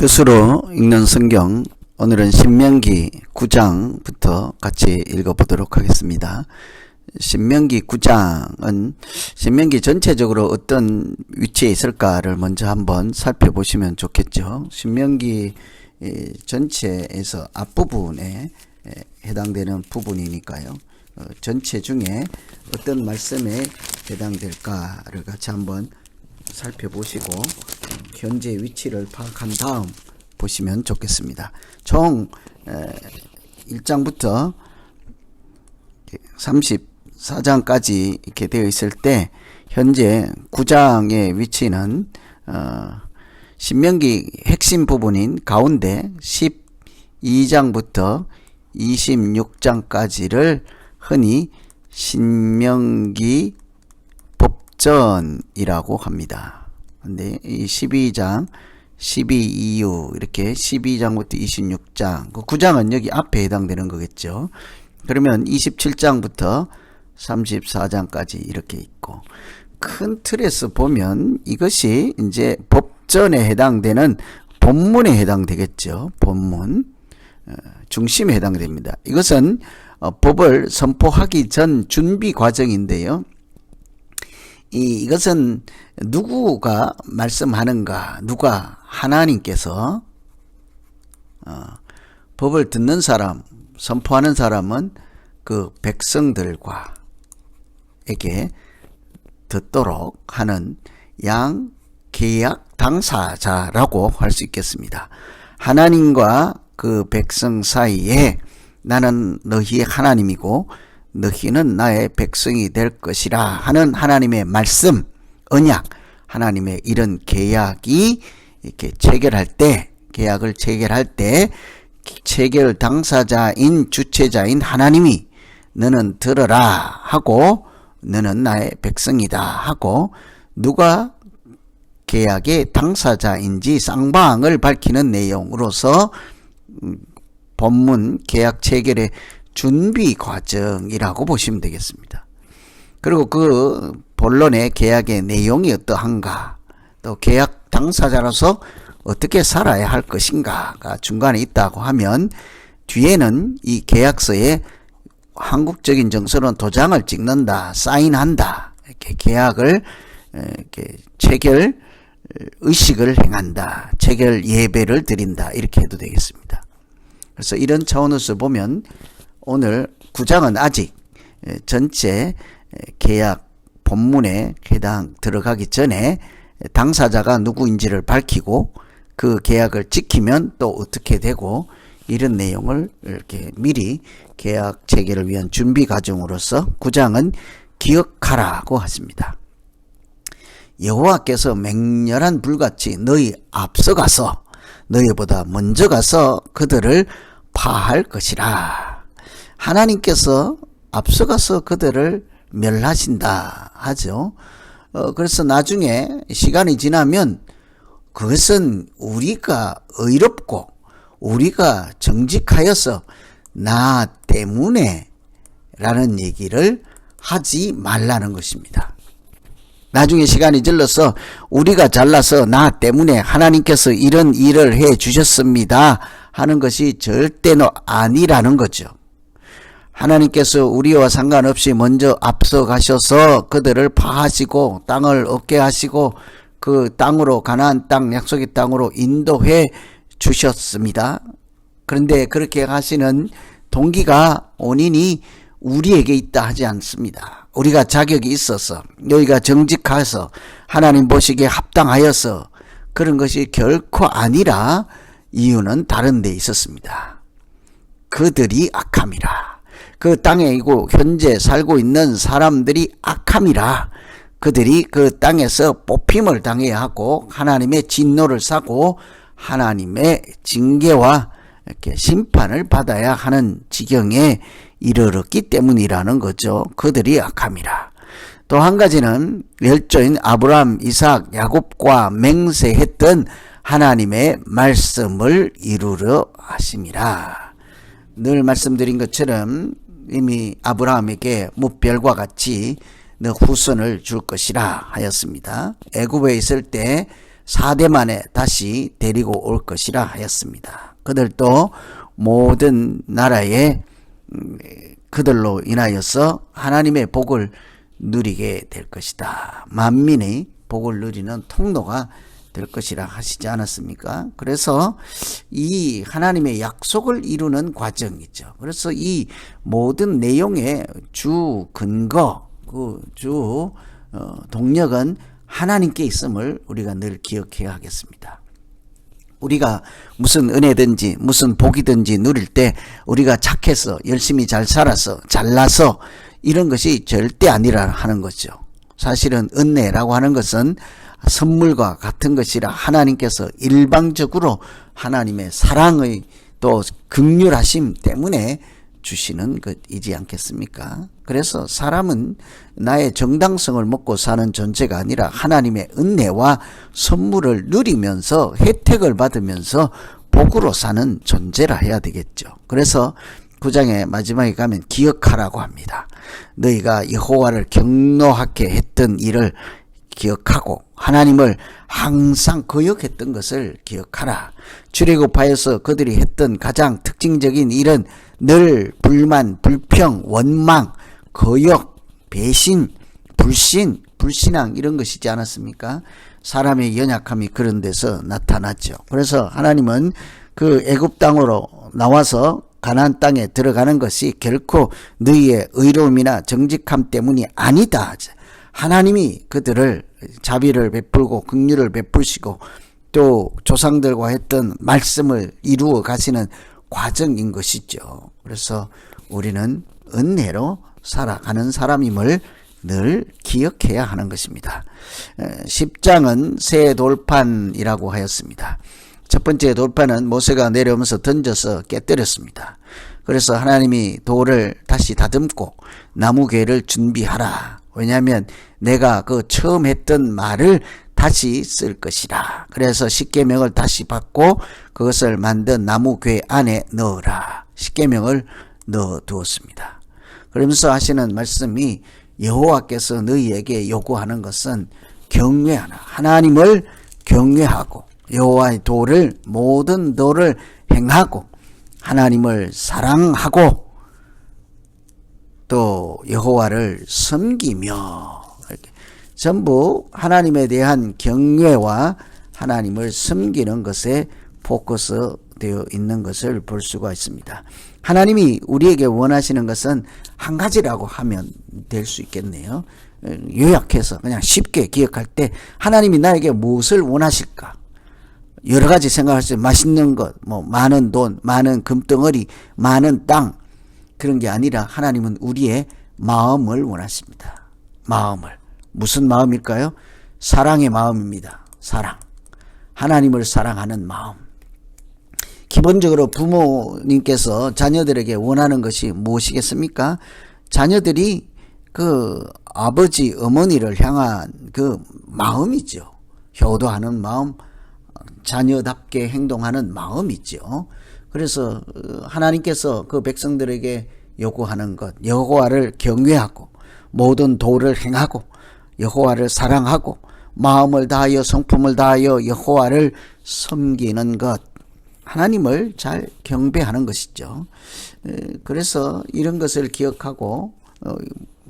뜻으로 읽는 성경 오늘은 신명기 9장부터 같이 읽어보도록 하겠습니다. 신명기 9장은 신명기 전체적으로 어떤 위치에 있을까를 먼저 한번 살펴보시면 좋겠죠. 신명기 이, 전체에서 앞부분에 에, 해당되는 부분이니까요. 어, 전체 중에 어떤 말씀에 해당될까를 같이 한번 살펴보시고 현재 위치를 파악한 다음 보시면 좋겠습니다. 총 1장부터 34장까지 이렇게 되어 있을 때 현재 9장의 위치는 어, 신명기 핵심 부분인 가운데 12장부터 26장까지를 흔히 신명기 법 전이라고 합니다. 근데 이 12장 12 이후 이렇게 12장부터 26장 그 9장은 여기 앞에 해당되는 거겠죠. 그러면 27장부터 34장까지 이렇게 있고 큰 틀에서 보면 이것이 이제 법전에 해당되는 본문에 해당되겠죠. 본문 어, 중심에 해당됩니다. 이것은 어, 법을 선포하기 전 준비 과정인데요. 이, 이것은 누구가 말씀하는가, 누가 하나님께서 어, 법을 듣는 사람, 선포하는 사람은 그 백성들과 에게 듣도록 하는 양 계약 당사자라고 할 수 있겠습니다. 하나님과 그 백성 사이에 나는 너희의 하나님이고 너희는 나의 백성이 될 것이라 하는 하나님의 말씀, 언약, 하나님의 이런 계약이 이렇게 체결할 때, 계약을 체결할 때 체결 당사자인 주체자인 하나님이 너는 들어라 하고 너는 나의 백성이다 하고 누가 계약의 당사자인지 쌍방을 밝히는 내용으로서 음, 본문 계약 체결의 준비 과정이라고 보시면 되겠습니다. 그리고 그 본론의 계약의 내용이 어떠한가, 또 계약 당사자로서 어떻게 살아야 할 것인가가 중간에 있다고 하면 뒤에는 이 계약서에 한국적인 정서는 도장을 찍는다, 사인한다, 이렇게 계약을 이렇게 체결 의식을 행한다, 체결 예배를 드린다 이렇게 해도 되겠습니다. 그래서 이런 차원에서 보면 오늘 구장은 아직 전체 계약 본문에 해당 들어가기 전에 당사자가 누구인지를 밝히고 그 계약을 지키면 또 어떻게 되고 이런 내용을 이렇게 미리 계약 체결을 위한 준비 과정으로서 구장은 기억하라고 하십니다. 여호와께서 맹렬한 불같이 너희 앞서가서 너희보다 먼저 가서 그들을 파할 것이라. 하나님께서 앞서가서 그들을 멸하신다 하죠. 어, 그래서 나중에 시간이 지나면 그것은 우리가 의롭고 우리가 정직하여서 나 때문에 라는 얘기를 하지 말라는 것입니다. 나중에 시간이 질러서 우리가 잘나서 나 때문에 하나님께서 이런 일을 해 주셨습니다 하는 것이 절대로 아니라는 거죠. 하나님께서 우리와 상관없이 먼저 앞서 가셔서 그들을 파하시고 땅을 얻게 하시고 그 땅으로 가나안 땅 약속의 땅으로 인도해 주셨습니다. 그런데 그렇게 하시는 동기가 원인이 우리에게 있다 하지 않습니다. 우리가 자격이 있어서 너희가 정직해서 하나님 보시기에 합당하여서 그런 것이 결코 아니라 이유는 다른 데 있었습니다. 그들이 악함이라. 그 땅에 이고 현재 살고 있는 사람들이 악함이라. 그들이 그 땅에서 뽑힘을 당해야 하고 하나님의 진노를 사고 하나님의 징계와 이렇게 심판을 받아야 하는 지경에 이르렀기 때문이라는 거죠. 그들이 악함이라. 또 한 가지는 열조인 아브라함, 이삭, 야곱과 맹세했던 하나님의 말씀을 이루려 하심이라. 늘 말씀드린 것처럼 이미 아브라함에게 무별과 같이 너 후손을 줄 것이라 하였습니다. 애굽에 있을 때 4대 만에 다시 데리고 올 것이라 하였습니다. 그들도 모든 나라에 음, 그들로 인하여서 하나님의 복을 누리게 될 것이다. 만민의 복을 누리는 통로가 될 것이라 하시지 않았습니까? 그래서 이 하나님의 약속을 이루는 과정이죠. 그래서 이 모든 내용의 주 근거, 그주 어, 동력은 하나님께 있음을 우리가 늘 기억해야 하겠습니다. 우리가 무슨 은혜든지 무슨 복이든지 누릴 때 우리가 착해서 열심히 잘 살아서 잘나서 이런 것이 절대 아니라 하는 거죠. 사실은 은혜라고 하는 것은 선물과 같은 것이라 하나님께서 일방적으로 하나님의 사랑의 또 극률하심 때문에 주시는 것이지 않겠습니까? 그래서 사람은 나의 정당성을 먹고 사는 존재가 아니라 하나님의 은혜와 선물을 누리면서 혜택을 받으면서 복으로 사는 존재라 해야 되겠죠. 그래서 구장의 마지막에 가면 기억하라고 합니다. 너희가 여호와를 경노하게 했던 일을 기억하고 하나님을 항상 거역했던 것을 기억하라. 출애굽하여서 그들이 했던 가장 특징적인 일은 늘 불만, 불평, 원망, 거역, 배신, 불신, 불신앙 이런 것이지 않았습니까? 사람의 연약함이 그런 데서 나타났죠. 그래서 하나님은 그 애굽 땅으로 나와서 가나안 땅에 들어가는 것이 결코 너희의 의로움이나 정직함 때문이 아니다. 하나님이 그들을 자비를 베풀고 긍휼을 베푸시고 또 조상들과 했던 말씀을 이루어 가시는 과정인 것이죠. 그래서 우리는 은혜로 살아가는 사람임을 늘 기억해야 하는 것입니다. 10장은 새 돌판이라고 하였습니다. 첫 번째 돌판은 모세가 내려오면서 던져서 깨뜨렸습니다. 그래서 하나님이 돌을 다시 다듬고 나무괴를 준비하라. 왜냐하면 내가 그 처음 했던 말을 다시 쓸 것이라. 그래서 십계명을 다시 받고 그것을 만든 나무괴 안에 넣어라. 십계명을 넣어 두었습니다. 그러면서 하시는 말씀이 여호와께서 너희에게 요구하는 것은 경외하라. 하나님을 경외하고 여호와의 도를 모든 도를 행하고 하나님을 사랑하고 또 여호와를 섬기며 전부 하나님에 대한 경외와 하나님을 섬기는 것에 포커스 되어 있는 것을 볼 수가 있습니다. 하나님이 우리에게 원하시는 것은 한 가지라고 하면 될 수 있겠네요. 요약해서 그냥 쉽게 기억할 때 하나님이 나에게 무엇을 원하실까? 여러 가지 생각할 수 맛있는 것, 뭐 많은 돈, 많은 금덩어리, 많은 땅 그런 게 아니라 하나님은 우리의 마음을 원하십니다. 마음을 무슨 마음일까요? 사랑의 마음입니다. 사랑. 하나님을 사랑하는 마음. 기본적으로 부모님께서 자녀들에게 원하는 것이 무엇이겠습니까? 자녀들이 그 아버지, 어머니를 향한 그 마음이죠. 효도하는 마음, 자녀답게 행동하는 마음이죠. 그래서 하나님께서 그 백성들에게 요구하는 것, 여호와를 경외하고 모든 도를 행하고 여호와를 사랑하고 마음을 다하여 성품을 다하여 여호와를 섬기는 것, 하나님을 잘 경배하는 것이죠. 그래서 이런 것을 기억하고 어,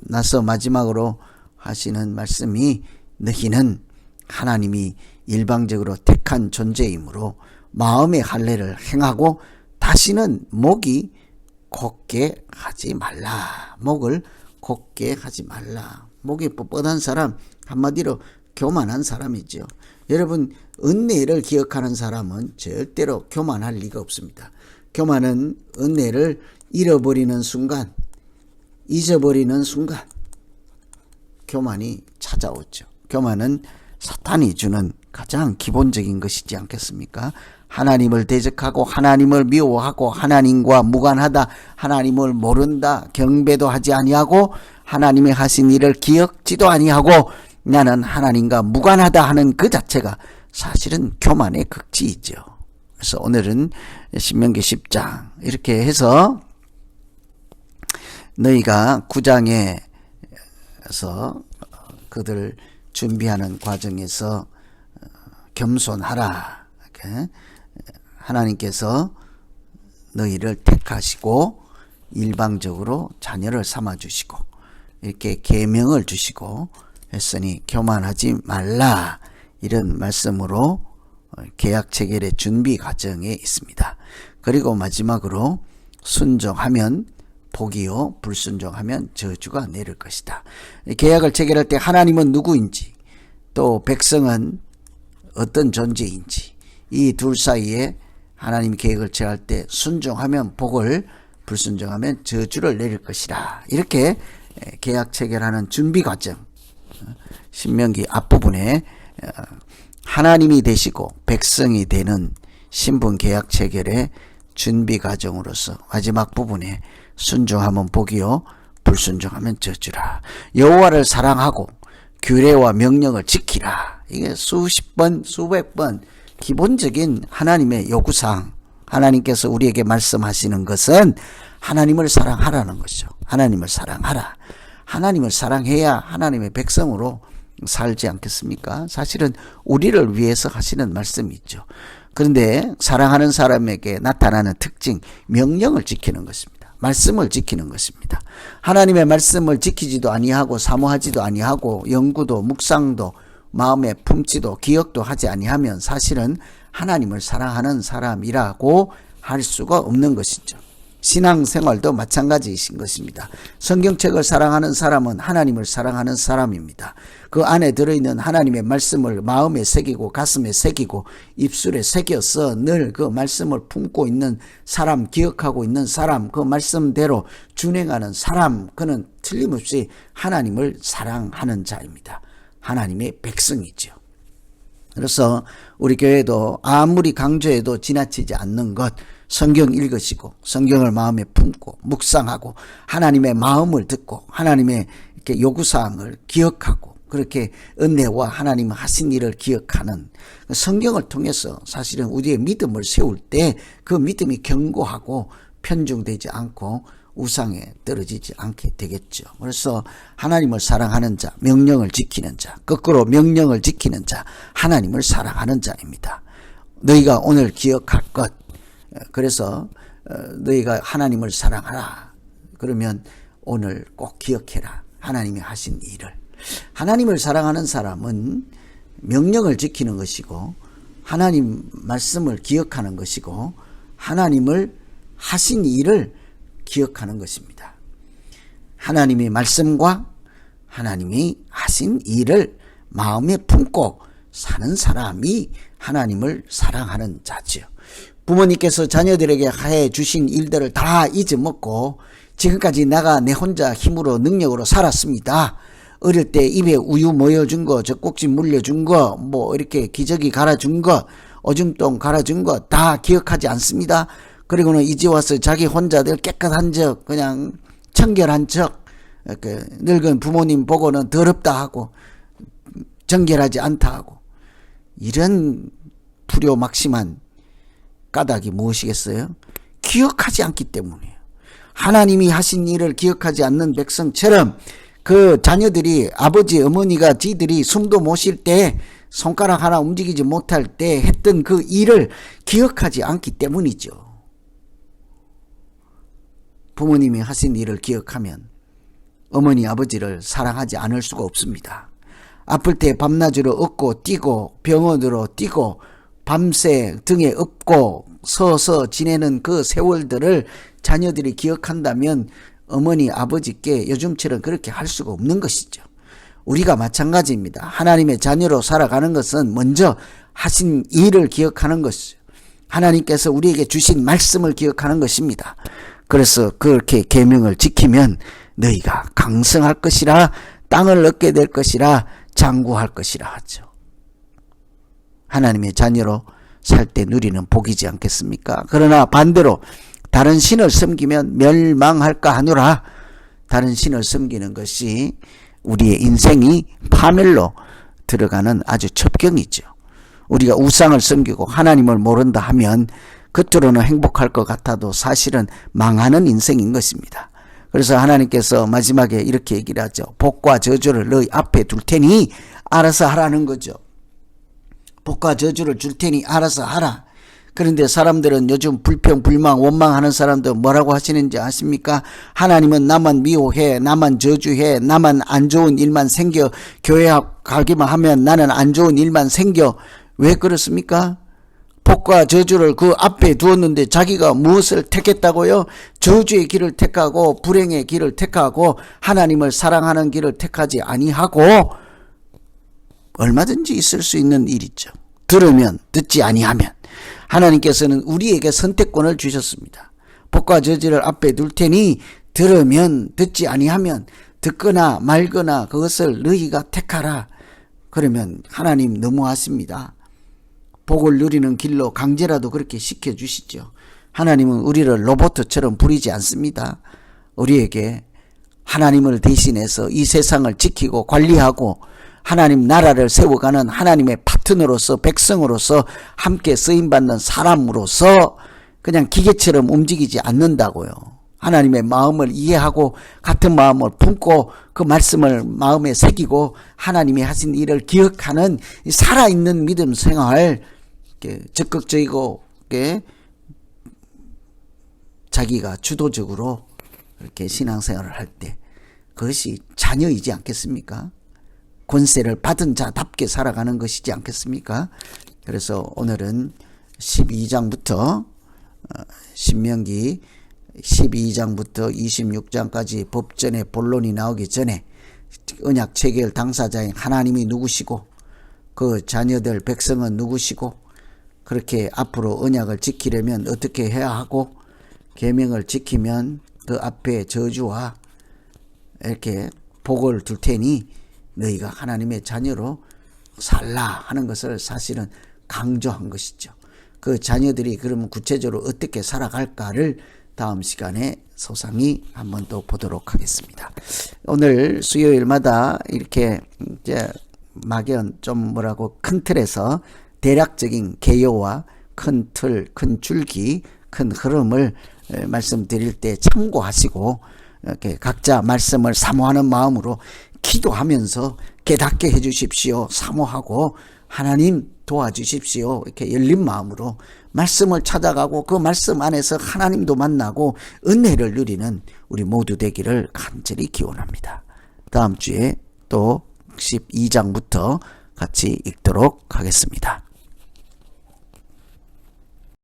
나서 마지막으로 하시는 말씀이 너희는 하나님이 일방적으로 택한 존재이므로 마음의 할례를 행하고 다시는 목이 곱게 하지 말라. 목을 곱게 하지 말라. 목이 뻣뻣한 사람 한마디로 교만한 사람이죠. 여러분 은혜를 기억하는 사람은 절대로 교만할 리가 없습니다. 교만은 은혜를 잃어버리는 순간, 잊어버리는 순간 교만이 찾아오죠. 교만은 사탄이 주는 가장 기본적인 것이지 않겠습니까? 하나님을 대적하고 하나님을 미워하고 하나님과 무관하다 하나님을 모른다 경배도 하지 아니하고 하나님의 하신 일을 기억지도 아니하고 나는 하나님과 무관하다 하는 그 자체가 사실은 교만의 극지이죠. 그래서 오늘은 신명기 10장 이렇게 해서 너희가 9장에서 그들 준비하는 과정에서 겸손하라. 이렇게 하나님께서 너희를 택하시고 일방적으로 자녀를 삼아 주시고 이렇게 계명을 주시고 했으니 교만하지 말라 이런 말씀으로 어, 계약 체결의 준비 과정에 있습니다. 그리고 마지막으로 순종하면 복이요 불순종하면 저주가 내릴 것이다. 계약을 체결할 때 하나님은 누구인지 또 백성은 어떤 존재인지 이 둘 사이에 하나님 계획을 체할 때 순종하면 복을 불순종하면 저주를 내릴 것이라. 이렇게 계약 체결하는 준비 과정 어, 신명기 앞부분에 어, 하나님이 되시고 백성이 되는 신분 계약 체결의 준비 과정으로서 마지막 부분에 순종하면 복이요 불순종하면 저주라. 여호와를 사랑하고 규례와 명령을 지키라. 이게 수십 번 수백 번 기본적인 하나님의 요구사항 하나님께서 우리에게 말씀하시는 것은 하나님을 사랑하라는 것이죠 하나님을 사랑하라 하나님을 사랑해야 하나님의 백성으로 살지 않겠습니까? 사실은 우리를 위해서 하시는 말씀이 있죠. 그런데 사랑하는 사람에게 나타나는 특징, 명령을 지키는 것입니다. 말씀을 지키는 것입니다. 하나님의 말씀을 지키지도 아니하고 사모하지도 아니하고 연구도 묵상도 마음에 품지도 기억도 하지 아니하면 사실은 하나님을 사랑하는 사람이라고 할 수가 없는 것이죠. 신앙생활도 마찬가지이신 것입니다. 성경책을 사랑하는 사람은 하나님을 사랑하는 사람입니다. 그 안에 들어있는 하나님의 말씀을 마음에 새기고 가슴에 새기고 입술에 새겨서 늘 그 말씀을 품고 있는 사람, 기억하고 있는 사람, 그 말씀대로 준행하는 사람, 그는 틀림없이 하나님을 사랑하는 자입니다. 하나님의 백성이죠. 그래서 우리 교회도 아무리 강조해도 지나치지 않는 것, 성경 읽으시고 성경을 마음에 품고 묵상하고 하나님의 마음을 듣고 하나님의 이렇게 요구사항을 기억하고 그렇게 은혜와 하나님 하신 일을 기억하는 성경을 통해서 사실은 우리의 믿음을 세울 때 그 믿음이 견고하고 편중되지 않고 우상에 떨어지지 않게 되겠죠. 그래서 하나님을 사랑하는 자, 명령을 지키는 자, 거꾸로 명령을 지키는 자, 하나님을 사랑하는 자입니다. 너희가 오늘 기억할 것, 그래서 어, 너희가 하나님을 사랑하라. 그러면 오늘 꼭 기억해라. 하나님이 하신 일을. 하나님을 사랑하는 사람은 명령을 지키는 것이고 하나님 말씀을 기억하는 것이고 하나님을 하신 일을 기억하는 것입니다. 하나님의 말씀과 하나님이 하신 일을 마음에 품고 사는 사람이 하나님을 사랑하는 자지요. 부모님께서 자녀들에게 해 주신 일들을 다 잊어먹고 지금까지 내가 내 혼자 힘으로 능력으로 살았습니다. 어릴 때 입에 우유 모여준 거, 젖꼭지 물려준 거, 뭐 이렇게 기저귀 갈아준 거, 오줌똥 갈아준 거 다 기억하지 않습니다. 그리고는 이제 와서 자기 혼자들 깨끗한 척, 그냥 청결한 척, 그 늙은 부모님 보고는 더럽다 하고 정결하지 않다 하고 이런 불효 막심한 까닭이 무엇이겠어요? 기억하지 않기 때문이에요. 하나님이 하신 일을 기억하지 않는 백성처럼 그 자녀들이 아버지 어머니가 지들이 숨도 못 쉴 때 손가락 하나 움직이지 못할 때 했던 그 일을 기억하지 않기 때문이죠. 부모님이 하신 일을 기억하면 어머니 아버지를 사랑하지 않을 수가 없습니다. 아플 때 밤낮으로 얻고 뛰고 병원으로 뛰고 밤새 등에 업고 서서 지내는 그 세월들을 자녀들이 기억한다면 어머니 아버지께 요즘처럼 그렇게 할 수가 없는 것이죠. 우리가 마찬가지입니다. 하나님의 자녀로 살아가는 것은 먼저 하신 일을 기억하는 것이죠. 하나님께서 우리에게 주신 말씀을 기억하는 것입니다. 그래서 그렇게 계명을 지키면 너희가 강성할 것이라 땅을 얻게 될 것이라 장구할 것이라 하죠. 하나님의 자녀로 살 때 누리는 복이지 않겠습니까? 그러나 반대로 다른 신을 섬기면 멸망할까 하노라. 다른 신을 섬기는 것이 우리의 인생이 파멸로 들어가는 아주 첩경이죠. 우리가 우상을 섬기고 하나님을 모른다 하면 겉으로는 행복할 것 같아도 사실은 망하는 인생인 것입니다. 그래서 하나님께서 마지막에 이렇게 얘기를 하죠. 복과 저주를 너희 앞에 둘 테니 알아서 하라는 거죠. 복과 저주를 줄 테니 알아서 하라. 그런데 사람들은 요즘 불평, 불망, 원망하는 사람들 뭐라고 하시는지 아십니까? 하나님은 나만 미워해, 나만 저주해, 나만 안 좋은 일만 생겨, 교회 가기만 하면 나는 안 좋은 일만 생겨. 왜 그렇습니까? 복과 저주를 그 앞에 두었는데 자기가 무엇을 택했다고요? 저주의 길을 택하고 불행의 길을 택하고 하나님을 사랑하는 길을 택하지 아니하고 얼마든지 있을 수 있는 일이죠. 들으면 듣지 아니하면 하나님께서는 우리에게 선택권을 주셨습니다. 복과 저주를 앞에 둘 테니 들으면 듣지 아니하면 듣거나 말거나 그것을 너희가 택하라. 그러면 하나님 너무하십니다. 복을 누리는 길로 강제라도 그렇게 시켜주시죠. 하나님은 우리를 로봇처럼 부리지 않습니다. 우리에게 하나님을 대신해서 이 세상을 지키고 관리하고 하나님 나라를 세워가는 하나님의 파트너로서 백성으로서 함께 쓰임받는 사람으로서 그냥 기계처럼 움직이지 않는다고요. 하나님의 마음을 이해하고 같은 마음을 품고 그 말씀을 마음에 새기고 하나님이 하신 일을 기억하는 이 살아있는 믿음 생활 적극적이고 이렇게 자기가 주도적으로 이렇게 신앙생활을 할 때 그것이 자녀이지 않겠습니까? 권세를 받은 자답게 살아가는 것이지 않겠습니까? 그래서 오늘은 12장부터 어, 신명기 12장부터 26장까지 법전의 본론이 나오기 전에 언약 체결 당사자인 하나님이 누구시고 그 자녀들 백성은 누구시고 그렇게 앞으로 언약을 지키려면 어떻게 해야 하고 계명을 지키면 그 앞에 저주와 이렇게 복을 둘 테니 너희가 하나님의 자녀로 살라 하는 것을 사실은 강조한 것이죠. 그 자녀들이 그러면 구체적으로 어떻게 살아갈까를 다음 시간에 소상히 한번 또 보도록 하겠습니다. 오늘 수요일마다 이렇게 이제 막연 좀 뭐라고 큰 틀에서 대략적인 개요와 큰 틀, 큰 줄기, 큰 흐름을 에, 말씀드릴 때 참고하시고 이렇게 각자 말씀을 사모하는 마음으로 기도하면서 깨닫게 해 주십시오. 사모하고 하나님 도와주십시오. 이렇게 열린 마음으로 말씀을 찾아가고 그 말씀 안에서 하나님도 만나고 은혜를 누리는 우리 모두 되기를 간절히 기원합니다. 다음 주에 또 12장부터 같이 읽도록 하겠습니다.